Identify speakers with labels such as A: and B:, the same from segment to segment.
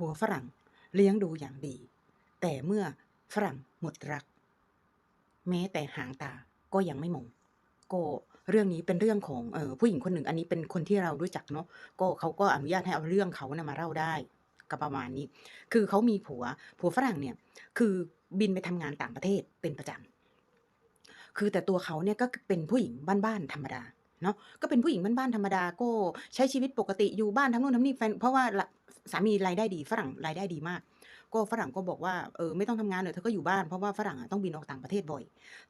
A: ผัวฝรั่งเลี้ยงดูอย่างดี แต่เมื่อฝรั่งหมดรัก แม้แต่หางตาก็ยังไม่มองก็เรื่องนี้เป็นเรื่องของเออผู้หญิงคนหนึ่งอันนี้เป็นคนที่เรารู้จักเนาะก็เขาก็อนุญาตให้เอาเรื่องเขานะมาเล่าได้ก็ประมาณนี้ คือเขามีผัวผัวฝรั่งเนี่ย คือบินไปทำงานต่างประเทศเป็นประจำคือแต่ตัวเขาเนี่ยก็เป็นผู้หญิงบ้านๆธรรมดา เนาะก็เป็นผู้หญิงบ้านๆธรรมดาก็ใช้ชีวิตปกติอยู่บ้านทำนู่นทำนี่แฟนเพราะว่าสามีรายได้ดีฝรั่งรายได้ดีมาก ก็ฝรั่งก็บอกว่าเออไม่ต้องทำงานเลยเธอก็อยู่บ้านเพราะว่าฝรั่งต้องบินออกต่างประเทศบ่อย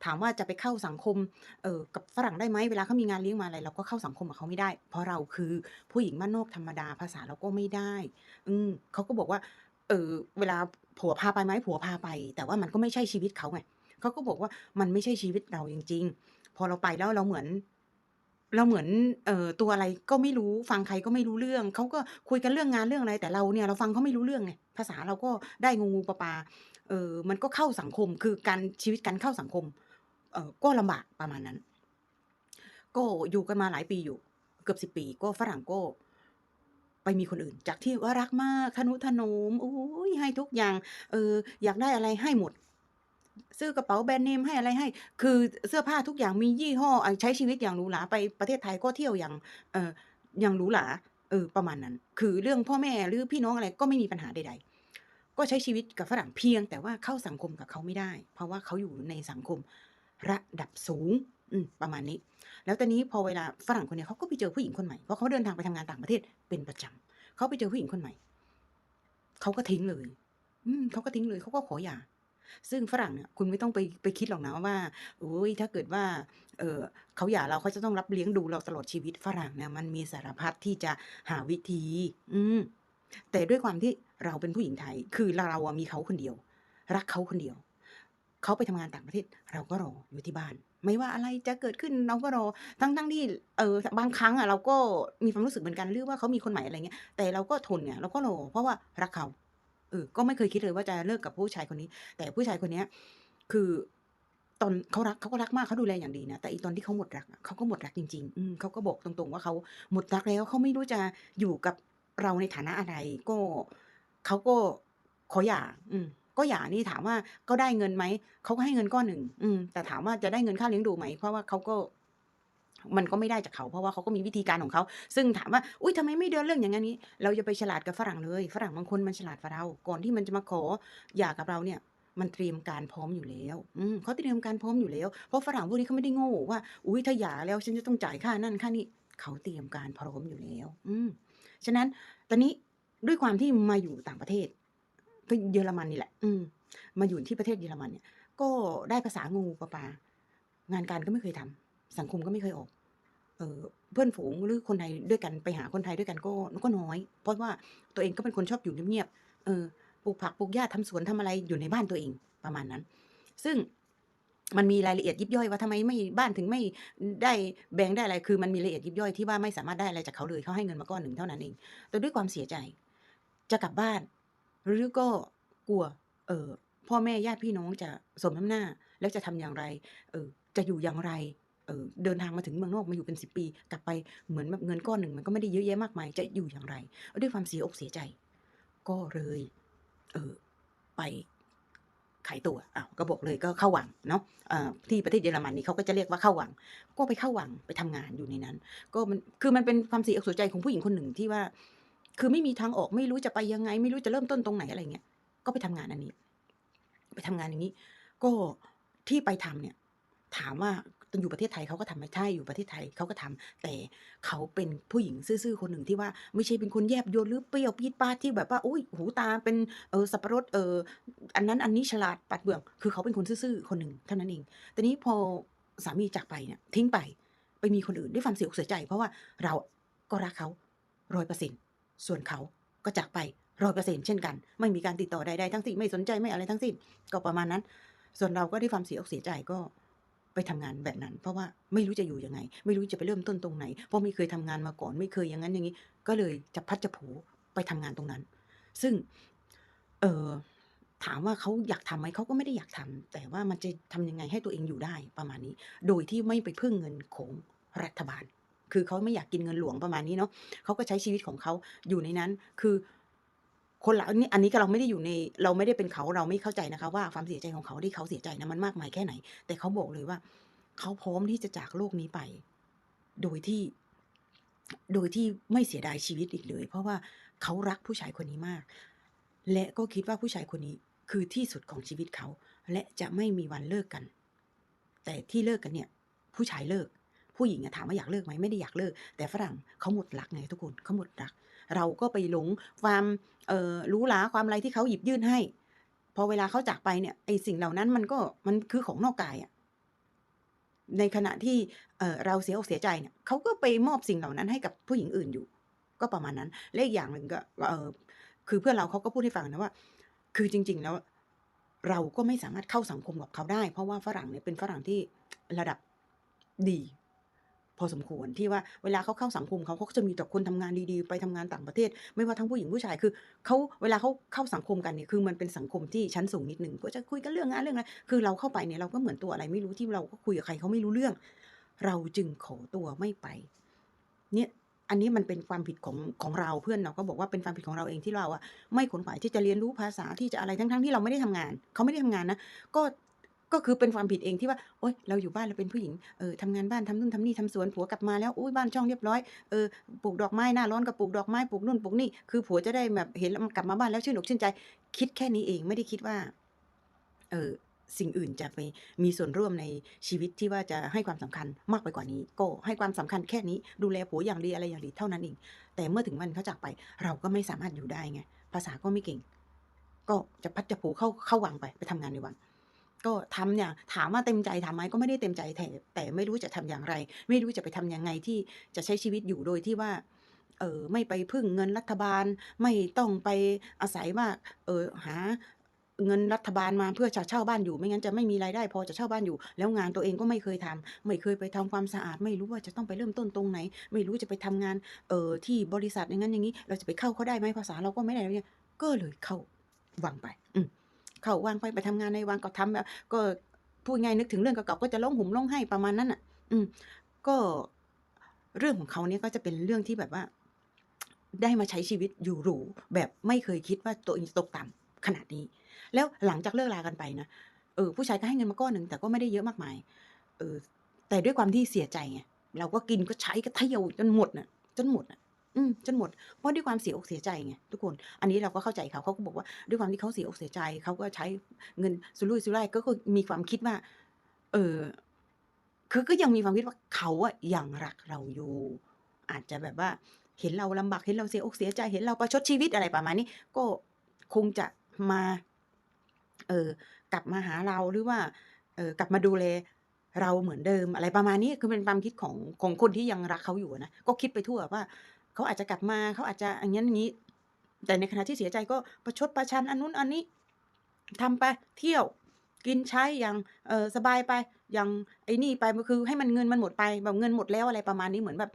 A: ถามว่าจะไปเข้าสังคมเออกับฝรั่งได้ไหมเวลาเขามีงานเลี้ยงมาอะไรเราก็เข้าสังคมกับเขาไม่ได้ เพราะเราคือผู้หญิงบ้านนอกธรรมดาภาษาเราก็ไม่ได้ อืมเขาก็บอกว่า เออเวลาผัวพาไปไหมผัวพาไป แต่ว่ามันก็ไม่ใช่ชีวิตเขาไงเขาก็บอกว่ามันไม่ใช่ชีวิตเราจริง ๆ พอเราไปแล้วเราเหมือน เราเหมือน เอ่อ ตัวอะไรก็ไม่รู้ ฟังใครก็ไม่รู้เรื่อง เขาก็คุยกันเรื่องงานเรื่องอะไร แต่เราเนี่ยเราฟังเขาไม่รู้เรื่องไง ภาษาเราก็ได้งูๆปลาๆเอ่อ มันก็เข้าสังคม คือการชีวิตการเข้าสังคม เอ่อ ก็ลำบากประมาณนั้น ก็อยู่กันมาหลายปีอยู่ เกือบสิบปี ก็ฝรั่งก็ ไปมีคนอื่น จากที่ว่ารักมากทนุถนอมโอ้ยให้ทุกอย่าง เออ อยากได้อะไรให้หมด ซื้อกระเป๋าแบรนด์เนมให้อะไรให้ คือเสื้อผ้าทุกอย่างมียี่ห้อใช้ชีวิตอย่างหรูหราไปประเทศไทยก็เที่ยวอย่างเอออย่างหรูหราเออประมาณนั้น คือเรื่องพ่อแม่หรือพี่น้องอะไรก็ไม่มีปัญหาใดๆ ก็ใช้ชีวิตกับฝรั่งเพียง แต่ว่าเข้าสังคมกับเขาไม่ได้ เพราะว่าเขาอยู่ในสังคมระดับสูงอืมประมาณนี้ แล้วตอนนี้พอเวลาฝรั่งคนเนี้ยเขาก็ไปเจอผู้หญิงคนใหม่เพราะเขาเดินทางไปทำงานต่างประเทศเป็นประจำเขาไปเจอผู้หญิงคนใหม่เขาก็ทิ้งเลย อืมเขาก็ทิ้งเลยเขาก็ขอหย่า ซึ่งฝรั่งเนี่ยคุณไม่ต้องไปไปคิดหรอกนะว่าโอ้ยถ้าเกิดว่าเออเขาหย่าเราเขาจะต้องรับเลี้ยงดูเราตลอดชีวิตฝรั่งเนี่ยมันมีสารพัดที่จะหาวิธี อืมแต่ด้วยความที่เราเป็นผู้หญิงไทย คือเราอะมีเขาคนเดียว รักเขาคนเดียว เขาไปทำงานต่างประเทศ เราก็รออยู่ที่บ้าน ไม่ว่าอะไรจะเกิดขึ้นเราก็รอทั้งทั้งที่เออบางครั้งอะเราก็มีความรู้สึกเหมือนกันหรือว่าเขามีคนใหม่อะไรเงี้ยแต่เราก็ทนไงเราก็รอเพราะว่ารักเขา เออ ก็ไม่เคยคิดเลยว่าจะเลิกกับผู้ชายคนนี้ แต่ผู้ชายคนเนี้ย คือตอนเขารักเขาก็รักมากเขาดูแลอย่างดีนะแต่อีตอนที่เขาหมดรักเขาก็หมดรักจริง ๆ อืมเขาก็บอกตรงๆ ว่าเขาหมดรักแล้วเขาไม่รู้จะอยู่กับเราในฐานะอะไร ก็เขาก็ขอหย่า อืม ก็หย่านี่ถามว่าก็ได้เงินไหมเขาก็ให้เงินก้อนหนึ่งอืม แต่ถามว่าจะได้เงินค่าเลี้ยงดูไหมเพราะว่าเขาก็ มันก็ไม่ได้จากเขาเพราะว่าเขาก็มีวิธีการของเขา ซึ่งถามว่า อุ๊ยทำไมไม่เดินเรื่องอย่างนี้ เราอย่าไปฉลาดกับฝรั่งเลย ฝรั่งบางคนมันฉลาดกว่าเราก่อนที่มันจะมาขอหย่ากับเราเนี่ยมันเตรียมการพร้อมอยู่แล้วอืมเขาเตรียมการพร้อมอยู่แล้ว เพราะฝรั่งพวกนี้เขาไม่ได้โง่ว่า อุ๊ยถ้าหย่าแล้วฉันจะต้องจ่ายค่านั่นค่านี้เขาเตรียมการพร้อมอยู่แล้ว อืมฉะนั้นตอนนี้ด้วยความที่มาอยู่ต่างประเทศ ก็เยอรมันนี่แหละ อืมมาอยู่ที่ประเทศเยอรมันเนี่ย ก็ได้ภาษางูปลางานการก็ไม่เคยทำ สังคมก็ไม่เคยออก เออเพื่อนฝูงหรือคนไทยด้วยกันไปหาคนไทยด้วยกันก็ก็น้อย เพราะว่าตัวเองก็เป็นคนชอบอยู่เงียบๆเออปลูกผักปลูกหญ้าทำสวนทำอะไรอยู่ในบ้านตัวเองประมาณนั้น ซึ่งมันมีรายละเอียดยิบย่อยว่าทำไมไม่บ้านถึงไม่ได้แบ่งได้อะไรคือมันมีรายละเอียดยิบย่อยที่ว่าไม่สามารถได้อะไรจากเขาเลยเขาให้เงินมาก้อนหนึ่งเท่านั้นเอง แต่ด้วยความเสียใจ จะกลับบ้าน หรือก็กลัว เออพ่อแม่ญาติพี่น้องจะสมน้ำหน้า แล้วจะทำอย่างไร เออจะอยู่อย่างไร เออเดินทางมาถึงเมืองนอกมาอยู่เป็น10ปี กลับไปเหมือนแบบเงินก้อนหนึ่งมันก็ไม่ได้เยอะแยะมากมายจะอยู่อย่างไร ด้วยความเสียอกเสียใจ ก็เลยเออไปขายตัวอ้าวก็บอกเลยก็เข้าวังเนาะที่ประเทศเยอรมันนี่เขาก็จะเรียกว่าเข้าวัง ก็ไปเข้าวังไปทำงานอยู่ในนั้น ก็มันคือมันเป็นความเสียอกเสียใจของผู้หญิงคนหนึ่งที่ว่า คือไม่มีทางออกไม่รู้จะไปยังไง ไม่รู้จะเริ่มต้นตรงไหนอะไรเงี้ยก็ไปทำงานอันนี้ ไปทำงานอย่างงี้ ก็ที่ไปทำเนี่ย ถามว่า ตอนอยู่ประเทศไทยเขาก็ทำไหมใช่อยู่ประเทศไทยเขาก็ทำแต่เขาเป็นผู้หญิงซื่อๆคนหนึ่งที่ว่าไม่ใช่เป็นคนแยบยลหรือเปรี้ยวปี๊ดปาดที่แบบว่าอุ๊ยหูตาเป็นเออสับปะรดเอออันนั้นอันนี้ฉลาดปราดเปรื่อง คือเขาเป็นคนซื่อๆคนหนึ่งเท่านั้นเองแต่นี้พอสามีจากไปเนี่ยทิ้งไปไปมีคนอื่นด้วยความเสียอกเสียใจ เพราะว่าเราก็รักเขา100%ส่วนเขาก็จากไป100%เช่นกัน ไม่มีการติดต่อใดๆทั้งสิ้นไม่สนใจไม่อะไรทั้งสิ้นก็ประมาณนั้น ส่วนเราก็ด้วยความเสียอกเสียใจก็ ไปทำงานแบบนั้น เพราะว่าไม่รู้จะอยู่ยังไง ไม่รู้จะไปเริ่มต้นตรงไหน เพราะไม่เคยทำงานมาก่อน ไม่เคยอย่างงั้นอย่างงี้ ก็เลยจะพัดจะผูไปทำงานตรงนั้น ซึ่ง เออถามว่าเขาอยากทำไหมเขาก็ไม่ได้อยากทำแต่ว่ามันจะทำยังไงให้ตัวเองอยู่ได้ประมาณนี้ โดยที่ไม่ไปพึ่งเงินของรัฐบาล คือเขาไม่อยากกินเงินหลวงประมาณนี้เนาะเขาก็ใช้ชีวิตของเขาอยู่ในนั้น คือ คนเราอันนี้อันนี้ก็เราไม่ได้อยู่ในเราไม่ได้เป็นเขาเราไม่เข้าใจนะคะ ว่าความเสียใจของเขาที่เขาเสียใจนะมันมากมายแค่ไหน แต่เขาบอกเลยว่า เขาพร้อมที่จะจากโลกนี้ไป โดยที่ โดยที่ไม่เสียดายชีวิตอีกเลย เพราะว่าเขารักผู้ชายคนนี้มาก และก็คิดว่าผู้ชายคนนี้คือที่สุดของชีวิตเขา และจะไม่มีวันเลิกกัน แต่ที่เลิกกันเนี่ย ผู้ชายเลิก ผู้หญิงถามว่าอยากเลิกไหมไม่ได้อยากเลิก แต่ฝรั่งเขาหมดรักไงทุกคนเขาหมดรัก เราก็ไปหลงความเออรู้หลาความอะไรที่เขาหยิบยื่นให้ พอเวลาเขาจากไปเนี่ยไอสิ่งเหล่านั้นมันก็มันคือของนอกกายอะในขณะที่เเราเสียอกเสียใจเนี่ยเขาก็ไปมอบสิ่งเหล่านั้นให้กับผู้หญิงอื่นอยู่ ก็ประมาณนั้นและอีกอย่างหนึ่งก็คือเพื่อนเราเขาก็พูดให้ฟังนะว่า คือจริง ๆ แล้ว เราก็ไม่สามารถเข้าสังคมกับเขาได้ เพราะว่าฝรั่งเนี่ยเป็นฝรั่งที่ระดับดี พอสมควรที่ว่าเวลาเขาเข้าสังคมเขาเขาก็จะมีแต่คนทำงานดีๆ ไปทำงานต่างประเทศ ไม่ว่าทั้งผู้หญิงผู้ชายคือเขาเวลาเขาเข้าสังคมกันเนี่ยคือมันเป็นสังคมที่ชั้นสูงนิดหนึ่งก็จะคุยกันเรื่องงานเรื่องอะไรคือเราเข้าไปเนี่ยเราก็เหมือนตัวอะไรไม่รู้ที่เราก็คุยกับใครเขาไม่รู้เรื่อง เราจึงขอตัวไม่ไป เนี่ยอันนี้มันเป็นความผิดของของเราเพื่อนเราก็บอกว่าเป็นความผิดของเราเองที่เราอะไม่ขนขวายที่จะเรียนรู้ภาษาที่จะอะไรทั้งๆที่เราไม่ได้ทำงาน เขาไม่ได้ทำงานนะก็ ก็คือเป็นความผิดเองที่ว่าโอ๊ยเราอยู่บ้านเราเป็นผู้หญิงเออทำงานบ้านทำนู่นทำนี่ทำสวนผัวกลับมาแล้วอุ้ยบ้านช่องเรียบร้อยเออปลูกดอกไม้หน้าร้อนก็ปลูกดอกไม้ปลูกนู่นปลูกนี่คือผัวจะได้แบบเห็นแล้วกลับมาบ้านแล้วชื่นอกชื่นใจ คิดแค่นี้เองไม่ได้คิดว่า เออสิ่งอื่นจะไปมีส่วนร่วมในชีวิตที่ว่าจะให้ความสำคัญมากไปกว่านี้ ก็ให้ความสำคัญแค่นี้ดูแลผัวอย่างดีอะไรอย่างดีเท่านั้นเอง แต่เมื่อถึงวันเขาจากไป เราก็ไม่สามารถอยู่ได้ไง ภาษาก็ไม่เก่ง ก็จะพัดจะผูเข้าเข้าวังไปไปทำงานในวัง ก็ทำอย่างถามว่าเต็มใจทำไหมก็ไม่ได้เต็มใจแต่แต่ไม่รู้จะทำอย่างไร ไม่รู้จะไปทำยังไงที่จะใช้ชีวิตอยู่โดยที่ว่าเออไม่ไปพึ่งเงินรัฐบาลไม่ต้องไปอาศัยว่าเออหาเงินรัฐบาลมาเพื่อจะเช่าบ้านอยู่ ไม่งั้นจะไม่มีรายได้พอจะเช่าบ้านอยู่ แล้วงานตัวเองก็ไม่เคยทำไม่เคยไปทำความสะอาด ไม่รู้ว่าจะต้องไปเริ่มต้นตรงไหน ไม่รู้จะไปทำงานเอ่อที่บริษัทอย่างนั้นอย่างนี้ เราจะไปเข้าเขาได้ไหมภาษาเราก็ไม่ได้เนี่ยก็เลยเข้าวังไป อืม เข้าวังไปไปทำงานในวังก็ทำแบบก็พูดไงนึกถึงเรื่องเก่าๆก็จะร้องห่มร้องไห้ประมาณนั้นน่ะ อืม ก็เรื่องของเขาเนี่ยก็จะเป็นเรื่องที่แบบว่า ได้มาใช้ชีวิตอยู่หรูแบบไม่เคยคิดว่าตัวเองจะตกต่ำขนาดนี้ แล้วหลังจากเลิกลากันไปนะเออผู้ชายก็ให้เงินมาก้อนหนึ่งแต่ก็ไม่ได้เยอะมากมาย เออ แต่ด้วยความที่เสียใจไงเราก็กินก็ใช้ก็เที่ยวจนหมดน่ะ จนหมดน่ะ อืมจนหมด เพราะด้วยความเสียอกเสียใจไงทุกคน อันนี้เราก็เข้าใจเขาเขาก็บอกว่าด้วยความที่เขาเสียอกเสียใจเขาก็ใช้เงินสุรุ่ยสุร่ายก็คือมีความคิดว่า เออคือก็ยังมีความคิดว่าเขาอะยังรักเราอยู่ อาจจะแบบว่า เห็นเราลำบากเห็นเราเสียอกเสียใจเห็นเราประชดชีวิตอะไรประมาณนี้ ก็คงจะมา เออกลับมาหาเราหรือว่า เออกลับมาดูแลเราเหมือนเดิมอะไรประมาณนี้คือเป็นความคิดของของคนที่ยังรักเขาอยู่นะก็คิดไปทั่วว่า เขาอาจจะกลับมาเขาอาจจะอย่างงั้นอย่างงี้ แต่ในขณะที่เสียใจก็ประชดประชันอันนู้นอันนี้ทำไปเที่ยวกินใช้อย่างเออสบายไปอย่างไอ้นี่ไปมันคือ ให้มันเงินมันหมดไปแบบเงินหมดแล้วอะไรประมาณนี้เหมือนแบบ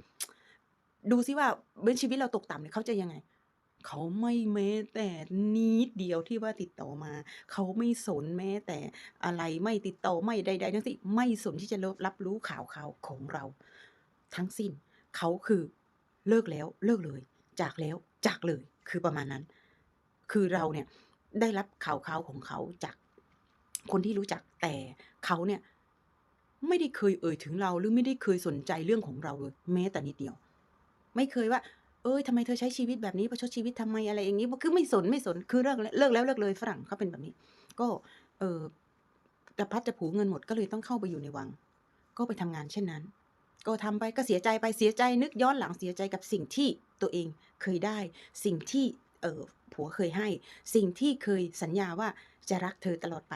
A: ดูซิว่าเมื่อชีวิตเราตกต่ำเนี่ยเขาจะยังไงเขาไม่แม้แต่นิดเดียวที่ว่าติดต่อมา เขาไม่สนแม้แต่อะไรไม่ติดต่อไม่ใดๆทั้งสิ้นไม่สนที่จะรับรับรู้ข่าวข่าวของเรา ทั้งสิ้น เขาคือ เลิกแล้วเลิกเลย จากแล้วจากเลย คือประมาณนั้น คือเราเนี่ยได้รับข่าวข่าวของเขาจากคนที่รู้จักแต่เขาเนี่ย ไม่ได้เคยเอ่ยถึงเราหรือไม่ได้เคยสนใจเรื่องของเราเลยแม้แต่นิดเดียว ไม่เคยว่า เอ้ยทำไมเธอใช้ชีวิตแบบนี้ประชดชีวิตทำไมอะไรอย่างงี้คือไม่สนไม่สนคือเลิกเลิกแล้วเลิกเลยฝรั่งเขาเป็นแบบนี้ ก็ เอ่อจะพัดจะผูเงินหมดก็เลยต้องเข้าไปอยู่ในวัง ก็ไปทำงานเช่นนั้น ก็ทำไปก็เสียใจไปเสียใจนึกย้อนหลังเสียใจกับสิ่งที่ตัวเองเคยได้ สิ่งที่เออผัวเคยให้ สิ่งที่เคยสัญญาว่าจะรักเธอตลอดไป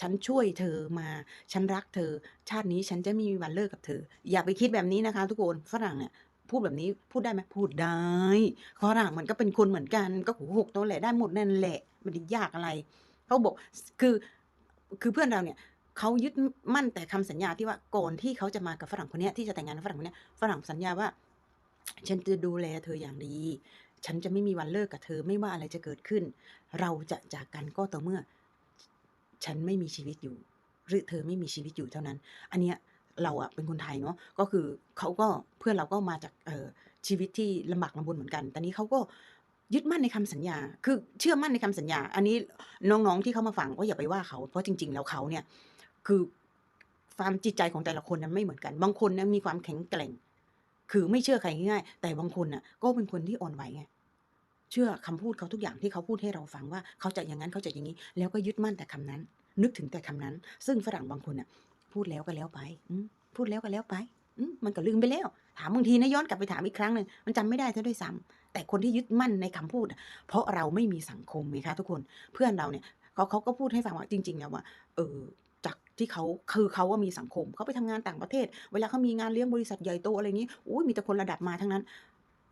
A: ฉันช่วยเธอมา ฉันรักเธอ ชาตินี้ฉันจะไม่มีวันเลิกกับเธอ อย่าไปคิดแบบนี้นะคะ ทุกคนฝรั่งเนี่ยพูดแบบนี้พูดได้ไหมพูดได้ฝรั่งมันก็เป็นคนเหมือนกัน ก็หูหกตัวแหละได้หมดนั่นแหละ มันยากอะไร เขาบอกคือคือเพื่อนเราเนี่ย เขายึดมั่นแต่คำสัญญาที่ว่าก่อนที่เขาจะมากับฝรั่งคนนี้ที่จะแต่งงานกับฝรั่งคนนี้ฝรั่งสัญญาว่า ฉันจะดูแลเธออย่างดี ฉันจะไม่มีวันเลิกกับเธอไม่ว่าอะไรจะเกิดขึ้น เราจะจากกันก็ต่อเมื่อ ฉันไม่มีชีวิตอยู่ หรือเธอไม่มีชีวิตอยู่เท่านั้น อันเนี้ยเราอะเป็นคนไทยเนาะก็คือเขาก็เพื่อนเราก็มาจากเอ่อชีวิตที่ลำบากลำบนเหมือนกันแต่นี้เขาก็ยึดมั่นในคำสัญญา คือเชื่อมั่นในคำสัญญา อันนี้น้องๆที่เขามาฟังก็อย่าไปว่าเขา เพราะจริง ๆ แล้วเขาเนี่ย คือความจิตใจของแต่ละคนนั้นไม่เหมือนกัน บางคนนี่ยมีความแข็งแกร่ง คือไม่เชื่อใครง่ายๆแต่บางคนน่ะ ก็เป็นคนที่อ่อนไหวไงเชื่อคำพูดเขาทุกอย่างที่เขาพูดให้เราฟังว่าเขาจะอย่างนั้นเขาจะอย่างนี้ แล้วก็ยึดมั่นแต่คำนั้น นึกถึงแต่คำนั้น ซึ่งฝรั่งบางคนน่ะ พูดแล้วก็แล้วไปพูดแล้วก็แล้วไปมันก็ลืมไปแล้ว ถามบางทีนะย้อนกลับไปถามอีกครั้งหนึ่งมันจำไม่ได้ซะด้วยซ้ำแต่คนที่ยึดมั่นในคำพูด เพราะเราไม่มีสังคมไงคะทุกคนเพื่อนเราเนี่ยเขาเขาก็พูดให้ฟังว่าจริงๆแล้วว่าเออ ที่เขาคือเขาว่ามีสังคมเขาไปทำงานต่างประเทศ เวลาเขามีงานเลี้ยงบริษัทใหญ่โตอะไรนี้อุ้ยมีแต่คนระดับมาทั้งนั้น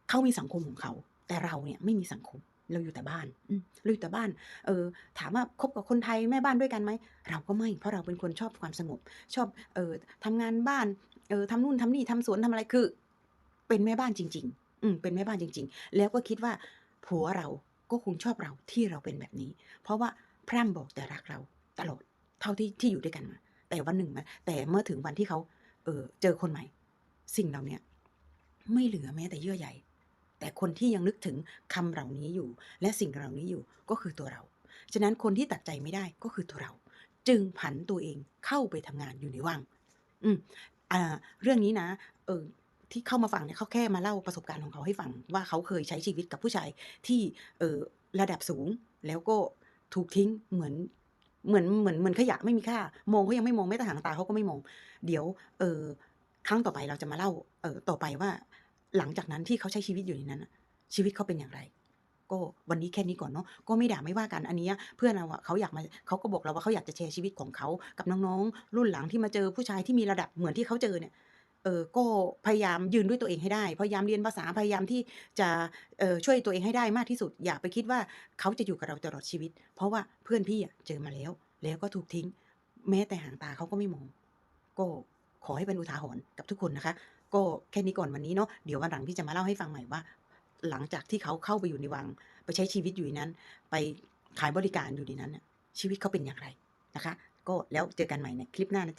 A: เขามีสังคมของเขา แต่เราเนี่ยไม่มีสังคมเราอยู่แต่บ้านอืมเราอยู่แต่บ้าน เออ ถามว่าคบกับคนไทยแม่บ้านด้วยกันไหม เราก็ไม่ เพราะเราเป็นคนชอบความสงบ ชอบ เออทำงานบ้าน เออทำนู่นทำนี่ทำสวนทำอะไร คือ เป็นแม่บ้านจริง ๆ อืม เป็นแม่บ้านจริง ๆ แล้วก็คิดว่า ผัวเราก็คงชอบเราที่เราเป็นแบบนี้ เพราะว่าพร่ำบอกแต่รักเราตลอด เท่าที่ที่อยู่ด้วยกันมา แต่วันหนึ่งมันแต่เมื่อถึงวันที่เขา เออเจอคนใหม่ สิ่งเหล่านี้ไม่เหลือแม้แต่เยื่อใยแต่คนที่ยังนึกถึงคำเหล่านี้อยู่ และสิ่งเหล่านี้อยู่ก็คือตัวเรา ฉะนั้นคนที่ตัดใจไม่ได้ก็คือตัวเรา จึงผันตัวเองเข้าไปทำงานอยู่ในวังอืมอ่า เรื่องนี้นะ เออที่เข้ามาฟังเนี่ยเขาแค่มาเล่าประสบการณ์ของเขาให้ฟัง ว่าเขาเคยใช้ชีวิตกับผู้ชายที่เออระดับสูงแล้วก็ถูกทิ้งเหมือน เหมือนเหมือนเหมือนขยะไม่มีค่ามองเขายังไม่มองแม้แต่หางตาเขาก็ไม่มอง เดี๋ยว เออครั้งต่อไปเราจะมาเล่า เออต่อไปว่า หลังจากนั้นที่เขาใช้ชีวิตอยู่ในนั้นชีวิตเขาเป็นอย่างไร ก็วันนี้แค่นี้ก่อนเนาะก็ไม่ด่าไม่ว่ากันอันนี้เพื่อนเราอะเขาอยากมาเขาก็บอกเราว่าเขาอยากจะแชร์ชีวิตของเขากับน้องๆ รุ่นหลังที่มาเจอผู้ชายที่มีระดับเหมือนที่เขาเจอเนี่ย เอ่อ ก็พยายามยืนด้วยตัวเองให้ได้ พยายามเรียนภาษา พยายามที่จะ เอ่อ ช่วยตัวเองให้ได้มากที่สุด อย่าไปคิดว่าเขาจะอยู่กับเราตลอดชีวิต เพราะว่าเพื่อนพี่อะเจอมาแล้ว แล้วก็ถูกทิ้ง แม้แต่หางตาเขาก็ไม่มอง ก็ขอให้เป็นอุทาหรณ์กับทุกคนนะคะ ก็แค่นี้ก่อนวันนี้เนาะ เดี๋ยววันหลังพี่จะมาเล่าให้ฟังใหม่ว่า หลังจากที่เขาเข้าไปอยู่ในวัง ไปใช้ชีวิตอยู่ในนั้น ไปขายบริการอยู่ในนั้นน่ะชีวิตเขาเป็นอย่างไรนะคะ ก็แล้วเจอกันใหม่ในคลิปหน้านะจ๊ะ